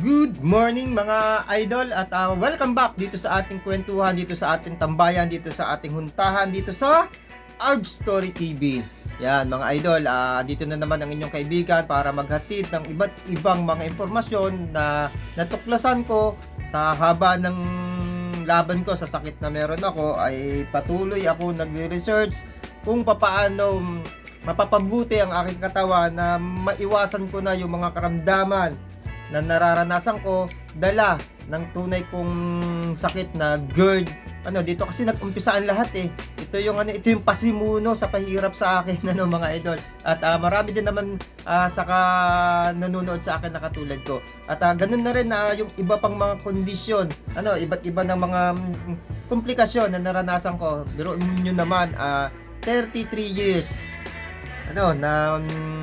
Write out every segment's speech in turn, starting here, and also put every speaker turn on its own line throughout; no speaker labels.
Good morning mga idol at ah, welcome back dito sa ating kwentuhan, dito sa ating tambayan, dito sa ating huntahan, dito sa Arb Story TV. Yan mga idol, ah, dito na naman ang inyong kaibigan para maghatid ng iba't ibang mga impormasyon na natuklasan ko sa haba ng laban ko sa sakit na meron ako ay patuloy ako nagre-research kung papaano mapapabuti ang aking katawan na maiwasan ko na yung mga karamdaman na nararanasan ko dala ng tunay kong sakit na GERD. Ano, dito kasi nag-umpisa ang lahat eh. Ito yung ano, ito yung pasimuno sa pahirap sa akin ano mga idol. At ah, marami din naman ah, saka nanonood sa akin na katulad ko. At ah, ganun na rin na yung iba pang mga kondisyon, ano, iba't iba ng mga mm, komplikasyon na naranasan ko. Pero nyo naman, ah, 33 years ano na mm,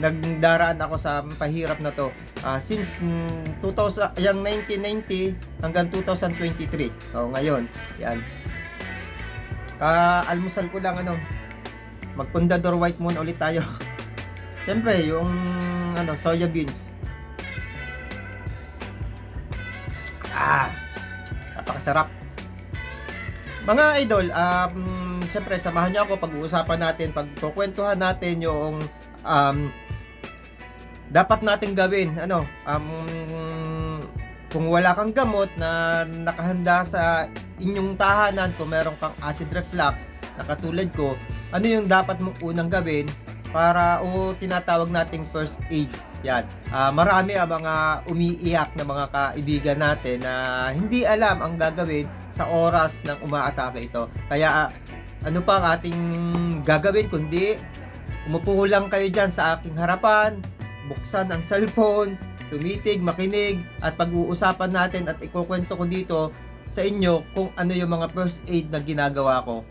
nagdaraan ako sa pahirap na to Ah, since mm, 2000 yung 1990 hanggang 2023 oh ngayon yan ka almusal ko lang ano magpundador white moon ulit tayo Siyempre, yung ano, soya beans. Ah, napakasarap. Mga idol, um, siyempre, samahan niyo ako pag-uusapan natin, pagkukwentuhan natin yung um, dapat nating gawin. Ano, um, kung wala kang gamot na nakahanda sa inyong tahanan, kung meron kang acid reflux, na katulad ko, ano yung dapat mong unang gawin para o tinatawag nating first aid. Yan. Ah, marami ang mga umiiyak na mga kaibigan natin na hindi alam ang gagawin sa oras ng umaatake ito. Kaya ah, ano pa ang ating gagawin kundi umupo lang kayo dyan sa aking harapan, buksan ang cellphone, tumitig, makinig, at pag-uusapan natin at ikukwento ko dito sa inyo kung ano yung mga first aid na ginagawa ko.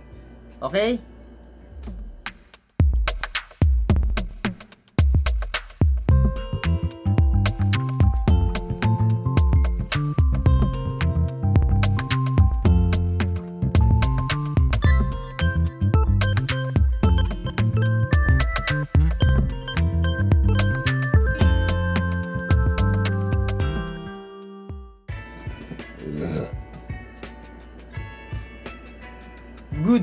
Okay?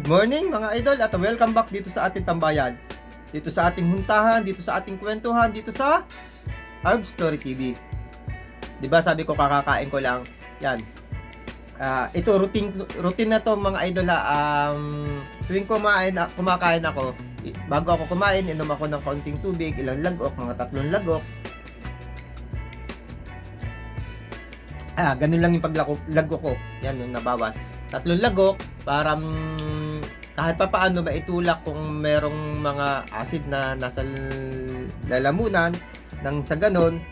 Morning mga idol at welcome back dito sa ating tambayan. Dito sa ating huntahan, dito sa ating kwentuhan, dito sa Arb Story TV. 'Di ba sabi ko kakakain ko lang. Yan. Ah, ito routine routine na to mga idol ha. Um, tuwing kumain kumakain ako, bago ako kumain, inom ako ng kaunting tubig, ilang lagok, mga tatlong lagok. Ah, ganun lang yung paglagok lagok ko. Yan yung nabawas. Tatlong lagok para mm, kahit pa paano maitulak kung merong mga acid na nasa lalamunan nang sa ganun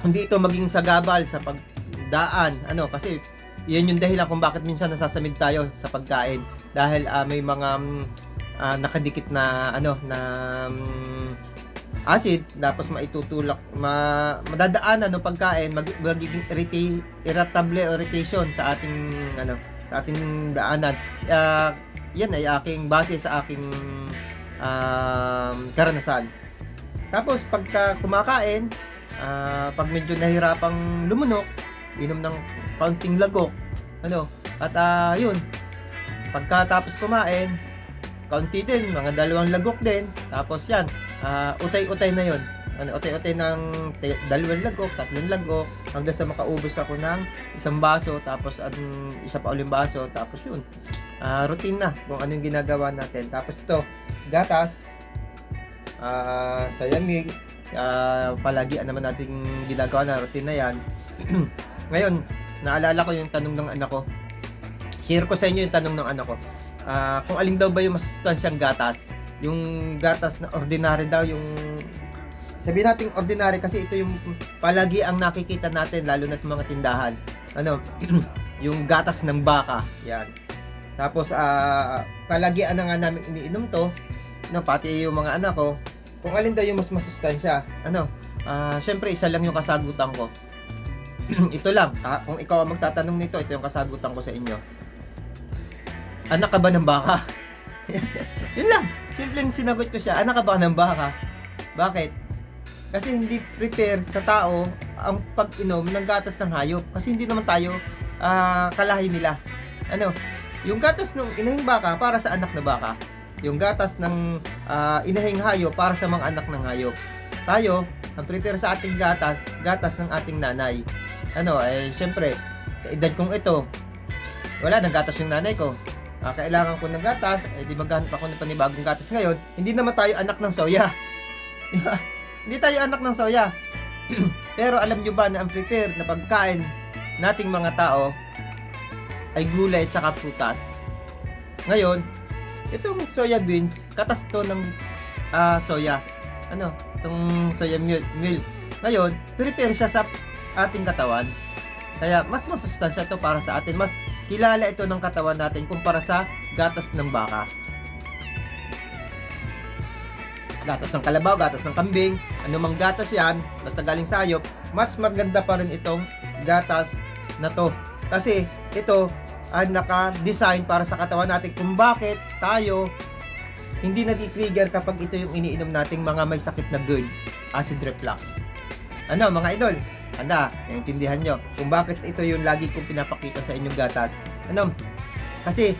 hindi ito maging sagabal sa pagdaan. Ano kasi yan yung dahilan kung bakit minsan nasasamid tayo sa pagkain. Dahil ah, may mga ah, nakadikit na ano na mm, acid tapos maitutulak ma, madadaanan ng pagkain mag, magiging irrita- irritable irritation sa ating ano ating daanan. Ah, yan ay aking base sa aking um, karanasan. Tapos pagka kumakain ah, pag medyo nahirapang lumunok inom ng kaunting lagok ano? At ah, yun pagkatapos kumain kaunti din mga dalawang lagok din. Tapos yan ah, utay-utay na yon ano, utay-utay ng te- dalawang lagok, tatlong lagok, hanggang sa makaubos ako ng isang baso, tapos ang isa pa uling baso, tapos yun. Ah, routine na kung ano yung ginagawa natin. Tapos ito, gatas, ah, sa yamig, ah, palagian naman natin ginagawa na routine na yan. Ngayon, naalala ko yung tanong ng anak ko. Share ko sa inyo yung tanong ng anak ko. Ah, kung alin daw ba yung masustansyang gatas? Yung gatas na ordinary daw, yung sabihin natin ordinary kasi ito yung palagi ang nakikita natin lalo na sa mga tindahan. Ano, yung gatas ng baka. Yan. Tapos ah palagian na nga namin iniinom to. No, pati yung mga anak ko. Kung alin daw yung mas masustansya. Ano, ah syempre isa lang yung kasagutan ko. ito lang. ah, kung ikaw ang magtatanong nito, ito yung kasagutan ko sa inyo. Anak ka ba ng baka? Yun lang. Simpleng sinagot ko siya. Anak ka ba ng baka? Bakit? Kasi hindi prepare sa tao ang pag-inom ng gatas ng hayop kasi hindi naman tayo ah, kalahi nila. Ano, yung gatas ng inahing baka para sa anak na baka. Yung gatas ng ah, inahing hayop para sa mga anak ng hayop. Tayo, ang prepare sa ating gatas, gatas ng ating nanay. Ano, eh, syempre, sa edad kong ito, wala nang gatas yung nanay ko. Ah, kailangan ko ng gatas, eh di maghanap ako ng panibagong gatas ngayon. Hindi naman tayo anak ng soya. Hindi tayo anak ng soya. Pero alam nyo ba na ang prepare na pagkain nating mga tao ay gulay at saka prutas. Ngayon, itong soya beans, katas to ng ah, soya. Ano? Itong soya milk. milk. Ngayon, prepare siya sa ating katawan. Kaya mas masustansya to para sa atin. Mas kilala ito ng katawan natin kumpara sa gatas ng baka. Gatas ng kalabaw, gatas ng kambing, anumang gatas yan, basta galing sa hayop, mas maganda pa rin itong gatas na to. Kasi ito ay naka-design para sa katawan natin kung bakit tayo hindi nati-trigger kapag ito yung iniinom nating mga may sakit na GERD, acid reflux. Ano mga idol, anda, naiintindihan nyo kung bakit ito yung lagi kong pinapakita sa inyong gatas. Ano, kasi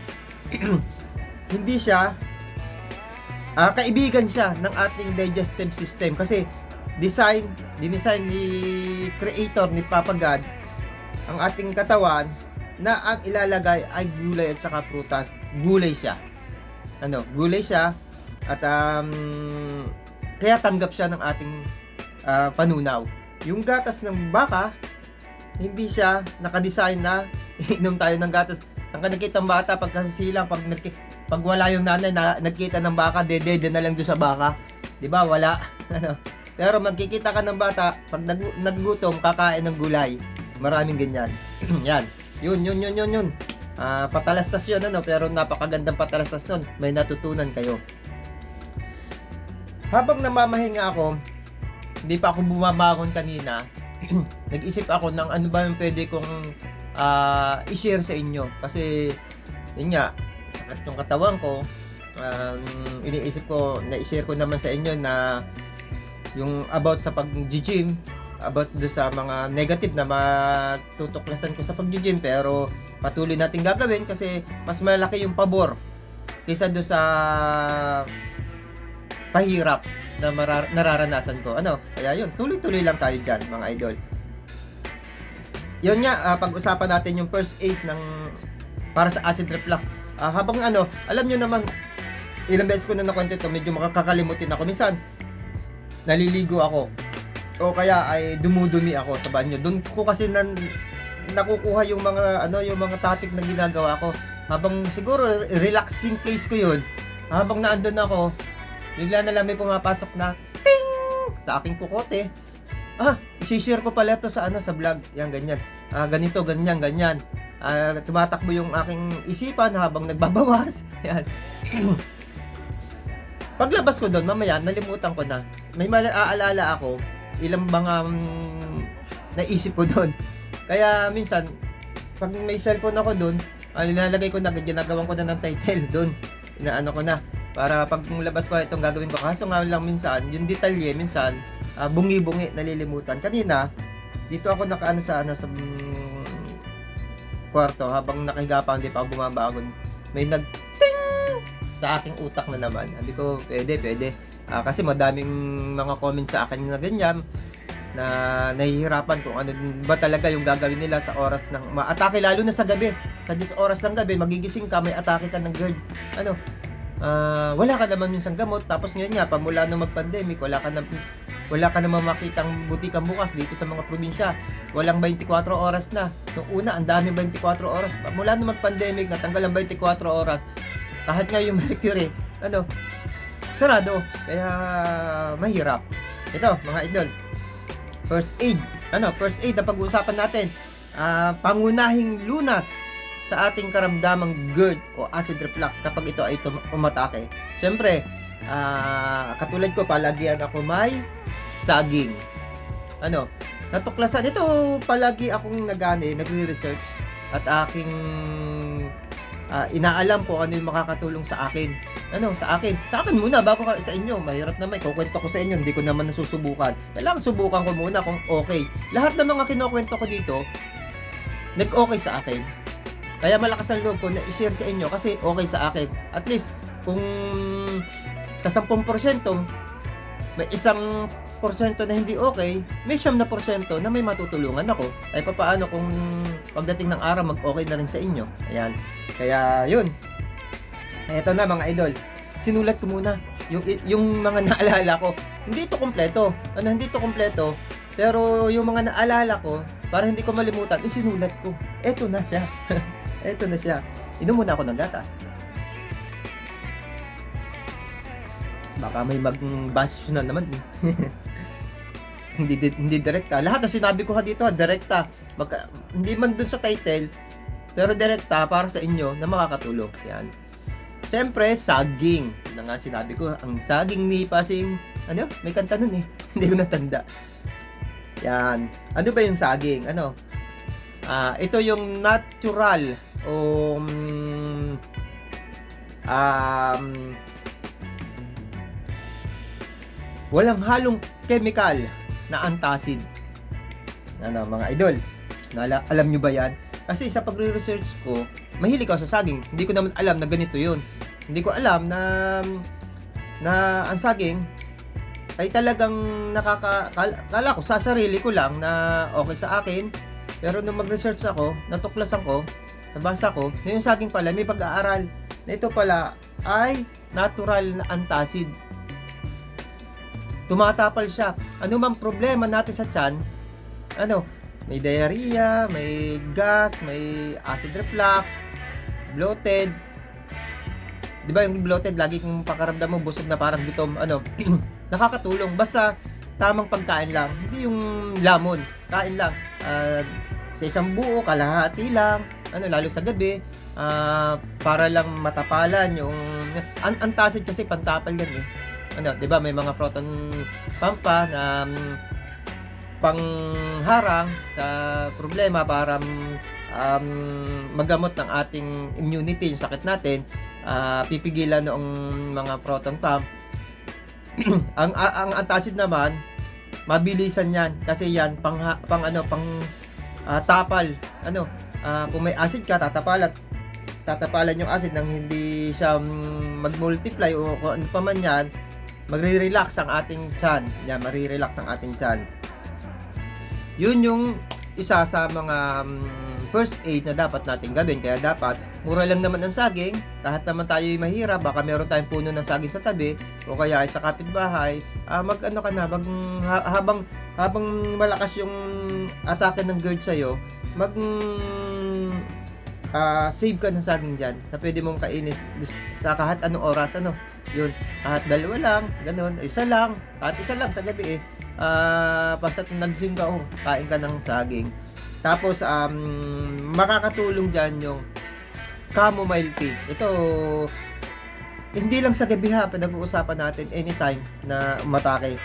hindi siya ah kaibigan siya ng ating digestive system kasi design, dinesign ni creator ni Papa God ang ating katawan na ang ilalagay ay gulay at saka prutas. Gulay siya. Ano, gulay siya at um, kaya tanggap siya ng ating ah, panunaw. Yung gatas ng baka, hindi siya nakadesign na inom tayo ng gatas. Saan ka ang bata pagkasilang pag nagki- pag wala yung nanay na nagkita ng baka, dede na lang doon sa baka. 'Di ba? Wala. Ano? Pero magkikita ka ng bata, pag nag- nagugutom, kakain ng gulay. Maraming ganyan. yan. Yun, yun, yun, yun, yun. Ah, patalastas yun, ano, pero napakagandang patalastas nun. May natutunan kayo. Habang namamahinga ako, hindi pa ako bumabangon kanina, nag-isip ako ng ano ba yung pwede kong ah, i-share sa inyo. Kasi, yun nga, sakit yung katawan ko. Um, iniisip ko, na-share ko naman sa inyo na yung about sa pag-gym, about do sa mga negative na matutuklasan ko sa pag-gym pero patuloy natin gagawin kasi mas malaki yung pabor kaysa do sa pahirap na marar- nararanasan ko. Ano? Kaya yun, tuloy-tuloy lang tayo dyan, mga idol. Yun nga, ah, pag-usapan natin yung first aid ng para sa acid reflux. Ah, habang ano, alam nyo naman, ilang beses ko na nakwento ito, medyo makakalimutin ako. Minsan, naliligo ako. O kaya ay dumudumi ako sa banyo. Doon ko kasi nan, nakukuha yung mga ano yung mga topic na ginagawa ko. Habang siguro relaxing place ko yun. Habang naandun ako, bigla na lang may pumapasok na ting sa aking kukote. Ah, i-share ko pala to sa ano sa vlog. Yan ganyan. Ah, ganito, ganyan, ganyan. Ah, tumatakbo yung aking isipan habang nagbabawas. Yan. Paglabas ko doon, mamaya nalimutan ko na. May maaalala ako ilang mga mm, naisip ko doon. Kaya minsan pag may cellphone ako doon, ah, nilalagay ko na ginagawan ko na ng title doon. Inaano ko na para pag labas ko itong gagawin ko. Kaso nga lang minsan, yung detalye minsan ah, bungi-bungi nalilimutan. Kanina dito ako nakaano sa ano sa mm, kwarto habang nakahiga pa hindi pa ako bumabangon. May nag ting sa aking utak na naman. Sabi ko, pwede, pwede. Ah, kasi madaming mga comments sa akin na ganyan na nahihirapan kung ano ba talaga yung gagawin nila sa oras ng maatake lalo na sa gabi. Sa 10 oras ng gabi, magigising ka, may atake ka ng GERD. Ano? Ah, wala ka naman minsan gamot tapos ngayon nga pamula nung mag-pandemic wala ka na wala ka naman makitang butikang bukas dito sa mga probinsya. Walang 24 oras na. Nung una, ang dami 24 oras. Mula nung mag-pandemic, natanggal ang 24 oras. Kahit nga yung Mercury, ano, sarado. Kaya, mahirap. Ito, mga idol. First aid. Ano, first aid na pag-uusapan natin. Ah, pangunahing lunas sa ating karamdamang GERD o acid reflux kapag ito ay umatake. Siyempre, ah, katulad ko, palagian ako may saging. Ano, natuklasan. Ito, palagi akong nagane, nagre-research at aking ah, inaalam ko ano yung makakatulong sa akin. Ano, sa akin. Sa akin muna, bago ka sa inyo. Mahirap naman. Kukwento ko sa inyo, hindi ko naman nasusubukan. Kailangan subukan ko muna kung okay. Lahat ng mga kinukwento ko dito, nag-okay sa akin. Kaya malakas ang loob ko na i-share sa inyo kasi okay sa akin. At least, kung sa 10% may isang porsyento na hindi okay, may siyam na porsyento na may matutulungan ako. Ay papaano kung pagdating ng araw mag-okay na rin sa inyo. Ayan. Kaya yun. Ito na mga idol. Sinulat ko muna yung yung mga naalala ko. Hindi ito kompleto. Ano hindi ito kompleto. Pero yung mga naalala ko, para hindi ko malimutan, isinulat ko. Ito na siya. Ito na siya. Inom muna ako ng gatas. Baka may mag-bash na naman hindi di- hindi direkta. Lahat na sinabi ko ha dito, ha, direkta. Magka, hindi man dun sa title, pero direkta para sa inyo na makakatulong. Yan. Siyempre, saging. Na nga sinabi ko, ang saging ni Pasing, ano? May kanta nun eh. hindi ko natanda. Yan. Ano ba yung saging? Ano? Ah, ito yung natural mm, um, walang halong chemical na antacid. Ano, mga idol? Nala, alam nyo ba yan? Kasi sa pagre-research ko, mahilig ako sa saging. Hindi ko naman alam na ganito yun. Hindi ko alam na na ang saging ay talagang nakaka kala ko sa sarili ko lang na okay sa akin pero nung mag-research ako natuklasan ko nabasa ko na yung saging pala may pag-aaral. Na ito pala ay natural na antacid tumatapal siya. Ano mang problema natin sa tiyan ano may diarrhea may gas may acid reflux bloated. Di ba yung bloated lagi kong pakaramdam mo busog na parang gutom ano nakakatulong. Basta tamang pagkain lang. Hindi yung lamon. Kain lang. Ah, sa isang buo kalahati lang ano lalo sa gabi ah, para lang matapalan yung an antacid kasi pantapal yan eh. Ano 'di ba may mga proton pampa na mm, pangharang sa problema para mm, um, magamot ng ating immunity yung sakit natin ah, pipigilan noong mga proton pump. Ang ang antacid naman mabilisan yan kasi yan pang pang ano pang ah, tapal. Ano ah, kung may acid ka tatapalan. Tatapalan yung acid nang hindi siya mm, mag-multiply o kung ano pa man yan magre-relax ang ating tiyan. Yan marirelax ang ating tiyan. Yun yung isa sa mga mm, first aid na dapat natin gawin. Kaya dapat mura lang naman ang saging. Kahit naman tayo ay mahirap. Baka meron tayong puno ng saging sa tabi. O kaya ay sa kapitbahay. Ah, mag ano ka na mag ha- habang habang malakas yung atake ng GERD sa mag ah, save ka ng saging diyan na pwede mong kainin. Sa kahit anong oras ano? Yun. Kahit dalawa lang ganun. Isa lang. Kahit isa lang sa gabi eh. Ah basta't nagsing ka oh, kain ka ng saging. Tapos um, makakatulong diyan yung chamomile tea. Ito hindi lang sa gabi ha, pinag-uusapan natin anytime na umatake.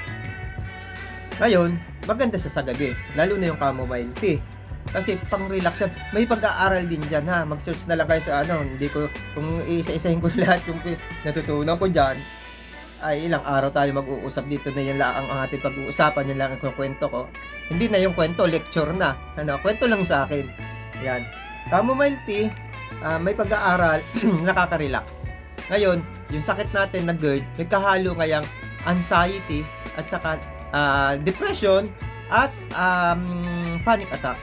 Ngayon, maganda siya sa gabi, lalo na yung chamomile tea. Kasi pang-relax yan. May pag-aaral din dyan ha. Mag-search na lang kayo sa ano. Hindi ko, kung isa-isahin ko lahat yung natutunan ko dyan, ay ilang araw tayo mag-uusap dito na yan lang ang ating pag-uusapan, yan lang ang kwento ko. Hindi na yung kwento, lecture na. Ano, kwento lang sa akin. Yan. Chamomile tea, ah, may pag-aaral, nakaka-relax. Ngayon, yung sakit natin na GERD, may kahalo ngayang anxiety at saka ah, depression at um, panic attack.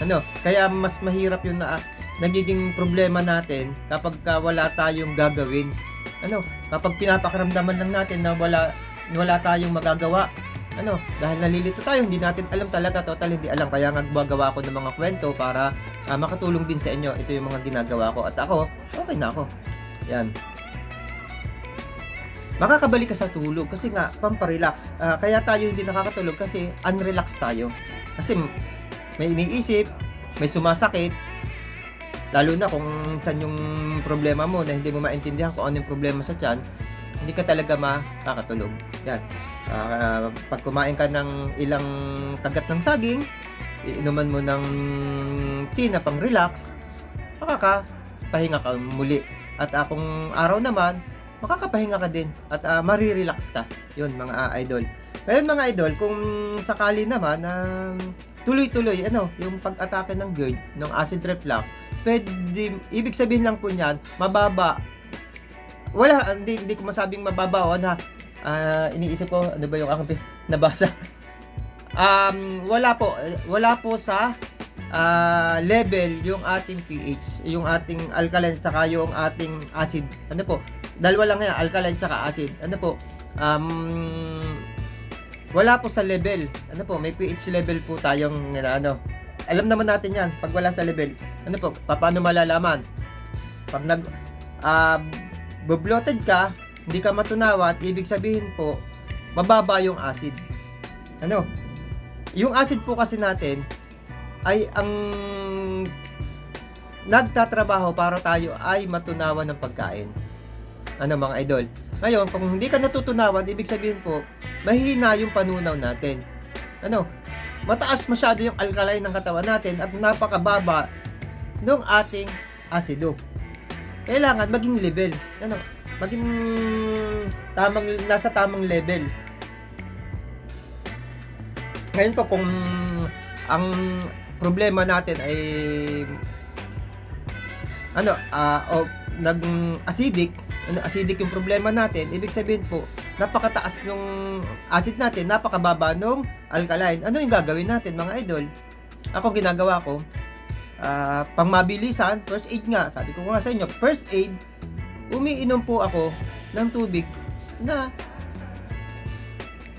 Ano, kaya mas mahirap yung na, nagiging problema natin kapag ka wala tayong gagawin. Ano, kapag pinapakaramdaman lang natin na wala wala tayong magagawa. Ano, dahil nalilito tayo, hindi natin alam talaga, total hindi alam. Kaya nga gumagawa ako ng mga kwento para ah, makatulong din sa inyo. Ito yung mga ginagawa ko. At ako, okay na ako. Yan. Makakabalik ka sa tulog kasi nga, pamparelax. Ah, kaya tayo hindi nakakatulog kasi unrelax tayo. Kasi may iniisip, may sumasakit, lalo na kung saan yung problema mo na hindi mo maintindihan kung ano yung problema sa tiyan, hindi ka talaga makakatulog. Yan. Ah, pag kumain ka ng ilang kagat ng saging, iinuman mo ng tea na pang relax, makaka makapagpahinga ka muli. At ah, kung araw naman, makakapahinga ka din at ah, marirelax ka. Yun mga ah, idol. Ngayon mga idol, kung sakali naman na tuloy-tuloy, ano, yung pag-atake ng GERD, ng acid reflux, pwede, ibig sabihin lang po niyan, mababa. Wala, hindi, hindi ko masabing mababa o na, ah, iniisip ko, ano ba yung aking nabasa? Um, wala po, wala po sa ah, level yung ating pH, yung ating alkaline tsaka yung ating acid. Ano po? Dalawa lang yan, alkaline tsaka acid. Ano po? Um, wala po sa level. Ano po? May pH level po tayong ano. Alam naman natin yan pag wala sa level. Ano po? Pa- Paano malalaman? Pag nag uh, bloated ka, hindi ka matunawa, at ibig sabihin po, mababa yung acid. Ano? Yung acid po kasi natin ay ang nagtatrabaho para tayo ay matunawan ng pagkain. Ano mga idol? Ngayon, kung hindi ka natutunawan, ibig sabihin po, mahina yung panunaw natin. Ano? Mataas masyado yung alkaline ng katawan natin at napakababa ng ating asido. Kailangan maging level. Ano? Maging tamang nasa tamang level. Ngayon po kung ang problema natin ay ano ah o nag acidic ano acidic yung problema natin ibig sabihin po napakataas ng acid natin napakababa ng alkaline ano yung gagawin natin mga idol ako ginagawa ko ah pang mabilisan first aid nga sabi ko nga sa inyo first aid umiinom po ako ng tubig na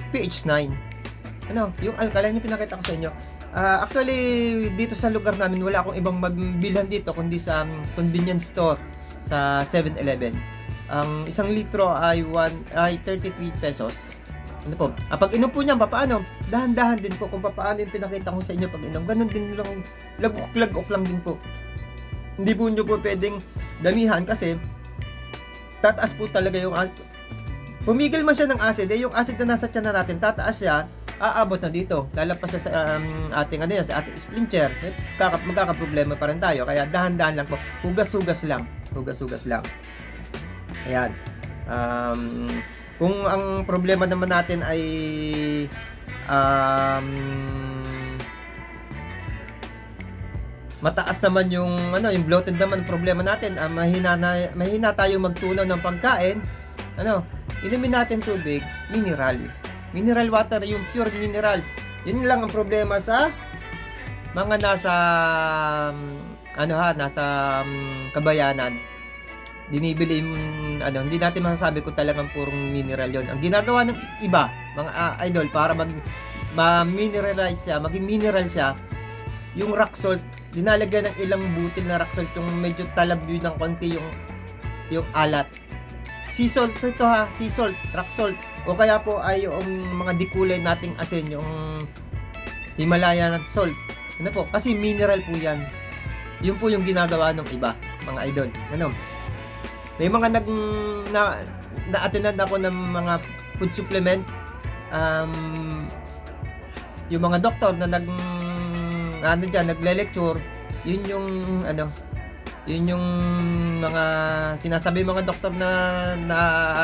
pH 9 ano, yung alkaline yung pinakita ko sa inyo. Ah, actually, dito sa lugar namin, wala akong ibang mabilhan dito kundi sa um, convenience store sa 7-Eleven. Ang isang litro ay, one, ay 33 pesos. Ano po? Ah, pag inom po niyan, papaano? Dahan-dahan din po kung papaano yung pinakita ko sa inyo pag inom. Ganun din lang, lagok-lagok lang din po. Hindi po nyo po pwedeng damihan kasi tataas po talaga yung Pumigil man siya ng acid, eh yung acid na nasa tiyan na natin, tataas siya, aabot na dito. Lalapas na sa um, ating ano yan, sa ating splinter. Eh, kaka, magkakaproblema pa rin tayo. Kaya dahan-dahan lang po. Hugas-hugas lang. Hugas-hugas lang. Ayan. Um, kung ang problema naman natin ay um, mataas naman yung ano yung bloated naman problema natin ah, mahina na mahina tayong magtunaw ng pagkain ano inumin natin tubig mineral mineral water, yung pure mineral. Yun lang ang problema sa mga nasa um, ano ha, nasa um, kabayanan. Dinibili yung ano, hindi natin masasabi kung talagang purong mineral yon. Ang ginagawa ng iba, mga ah, idol para maging ma-mineralize siya, maging mineral siya, yung rock salt, dinalagyan ng ilang butil na rock salt yung medyo talab yun ng konti yung yung alat. Sea salt ito ha, sea salt, rock salt. O kaya po ay yung mga dikulay nating asin, yung Himalayan salt. Ano po? Kasi mineral po yan. Yun po yung ginagawa ng iba, mga idol. Ano? May mga nag na na-attendan ako ng mga food supplement. Um, yung mga doktor na nag ano dyan, nagle-lecture yun yung ano yun yung mga sinasabi mga doktor na na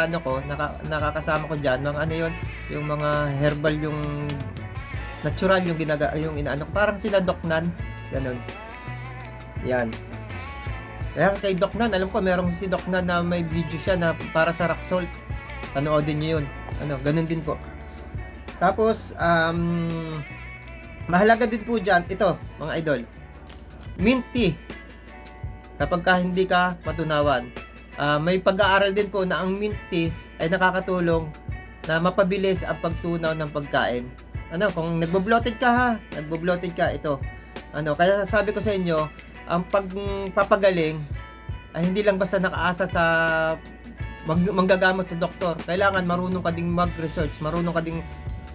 ano ko naka, nakakasama ko diyan mga ano yun yung mga herbal yung natural yung ginaga yung inaano parang sila Doknan ganun. Yan kaya kay Doknan alam ko merong si Doknan na may video siya na para sa rock salt panoodin niyo yun ano ganun din po tapos um mahalaga din po diyan ito mga idol mint tea kapag ka hindi ka matunawan. Ah, may pag-aaral din po na ang mint tea ay nakakatulong na mapabilis ang pagtunaw ng pagkain. Ano, kung nagbo-bloated ka ha, nagbo-bloated ka ito. Ano, kaya sabi ko sa inyo, ang pagpapagaling ay hindi lang basta nakaasa sa mag, manggagamot sa doktor. Kailangan marunong ka ding mag-research, marunong ka ding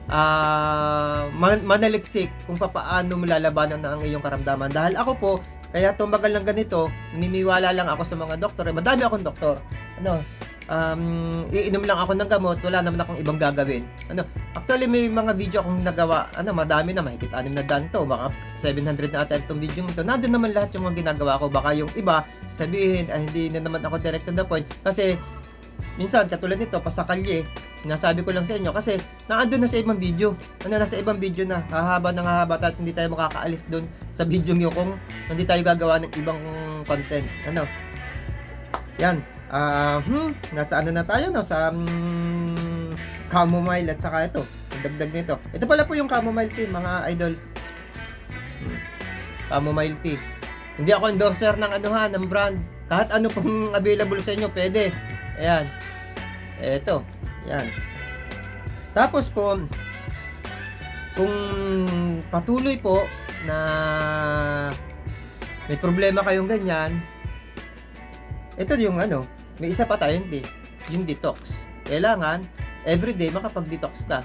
ah man- manaliksik kung papaano mo lalabanan ang iyong karamdaman. Dahil ako po, kaya tumagal lang ganito, naniniwala lang ako sa mga doktor. Eh, madami akong doktor. Ano, um, iinom lang ako ng gamot, wala naman akong ibang gagawin. Ano, actually may mga video akong nagawa, ano, madami na, mahigit anim na daan to, mga 700 na ata itong video to. Nandun naman lahat yung mga ginagawa ko. Baka yung iba, sabihin, ay hindi na naman ako direct to the point. Kasi, minsan, katulad nito, pasakalye, nasabi ko lang sa inyo, kasi, naandun na sa ibang video. Ano, nasa ibang video na, hahaba ng hahaba, at hindi tayo makakaalis doon sa video nyo kung hindi tayo gagawa ng ibang content. Ano, yan. Ah, hmm, nasa ano na tayo no sa um, chamomile at saka ito. Dagdag nito. Ito pala po yung chamomile tea, mga idol. Hmm. Chamomile tea. Hindi ako endorser ng ano ha, ng brand. Kahit ano pong available sa inyo, pwede. Ayan. Ito. Yan. Tapos po, kung patuloy po na may problema kayong ganyan, ito yung ano, may isa pa tayo hindi, yung detox. Kailangan, everyday makapag-detox ka.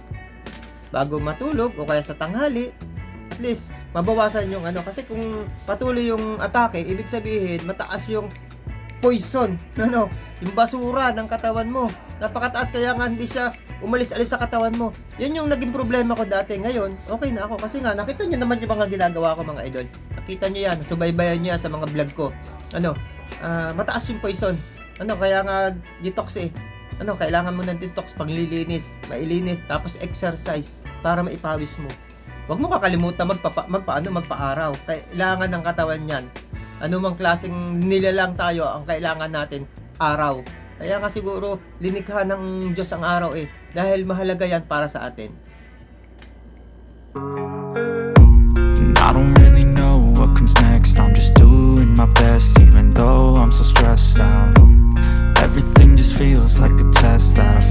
Bago matulog o kaya sa tanghali, at least, mabawasan yung ano. Kasi kung patuloy yung atake, ibig sabihin, mataas yung poison, ano, yung basura ng katawan mo. Napakataas kaya nga hindi siya umalis-alis sa katawan mo. Yan yung naging problema ko dati. Ngayon, okay na ako. Kasi nga, nakita nyo naman yung mga ginagawa ko mga idol. Nakita nyo yan, subaybayan nyo yan sa mga vlog ko. Ano, ah, mataas yung poison. Ano, kaya nga detox eh. Ano, kailangan mo ng detox paglilinis, mailinis, tapos exercise para maipawis mo. Huwag mo kakalimutan magpa, magpaano, magpa-araw. Kailangan ng katawan yan. Ano mang klaseng nilalang tayo, ang kailangan natin, araw. Kaya nga siguro, linikha ng Diyos ang araw eh. Dahil mahalaga yan para sa atin.
I don't really know what comes next. I'm just doing my best, even though I'm so stressed out. Everything just feels like a test that I